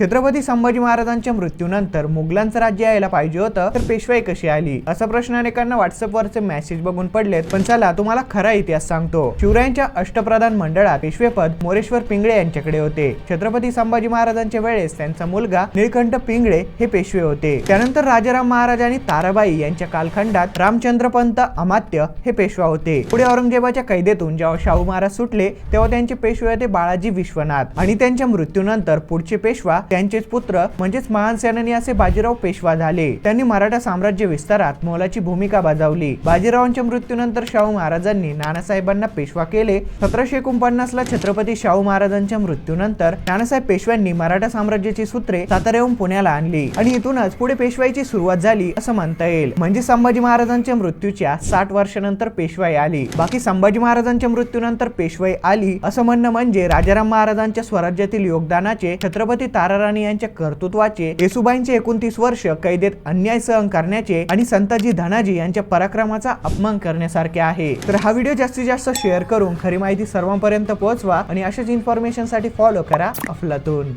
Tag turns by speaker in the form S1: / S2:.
S1: छत्रपती संभाजी महाराजांच्या मृत्यूनंतर मुघलांचं राज्य यायला पाहिजे होतं तर पेशवाई कशी आली? असा प्रश्न अनेकांना व्हॉट्सअपवरचे मेसेज बघून पडलेत पण चला तुम्हाला खरा इतिहास सांगतो. शिवरायांच्या अष्टप्रधान मंडळात पेशवेपद मोरेश्वर पिंगळे यांच्याकडे होते. छत्रपती संभाजी महाराजांच्या वेळेस त्यांचा मुलगा निळकंठ पिंगळे हे पेशवे होते. त्यानंतर राजाराम महाराज आणि ताराबाई यांच्या कालखंडात रामचंद्रपंत अमात्य हे पेशवा होते. पुढे औरंगजेबाच्या कैदेतून जेव्हा शाहू महाराज सुटले तेव्हा त्यांचे पेशवे होते बाळाजी विश्वनाथ. आणि त्यांच्या मृत्यूनंतर पुढचे पेशवा त्यांचेच पुत्र म्हणजेच महान सेनानी असे बाजीराव पेशवा झाले. त्यांनी मराठा साम्राज्य विस्तारात मोलाची भूमिका बजावली. बाजीरावांच्या मृत्यूनंतर शाहू महाराजांनी नानासाहेबांना पेशवा केले. सतराशे एकोणपन्नास ला छत्रपती शाहू महाराजांच्या मृत्यूनंतर नानासाहेब पेशव्यांनी मराठा साम्राज्याची सूत्रे साताऱ्याहून पुण्याला आणली आणि इथूनच पुढे पेशवाईची सुरुवात झाली असं म्हणता येईल. म्हणजे संभाजी महाराजांच्या मृत्यूच्या साठ वर्षानंतर पेशवाई आली. बाकी संभाजी महाराजांच्या मृत्यूनंतर पेशवाई आली असं म्हणणं म्हणजे राजाराम महाराजांच्या स्वराज्यातील योगदानाचे छत्रपती तारा राणी यांच्या कर्तृत्वाचे येसुबाईंचे एकोणतीस वर्ष कैदेत अन्याय सहन करण्याचे आणि संताजी धनाजी यांच्या पराक्रमाचा अपमान करण्यासारखे आहे. तर हा व्हिडिओ जास्तीत जास्त शेअर करून खरी माहिती सर्वांपर्यंत पोहोचवा आणि अशाच इन्फॉर्मेशनसाठी फॉलो करा अफलातून.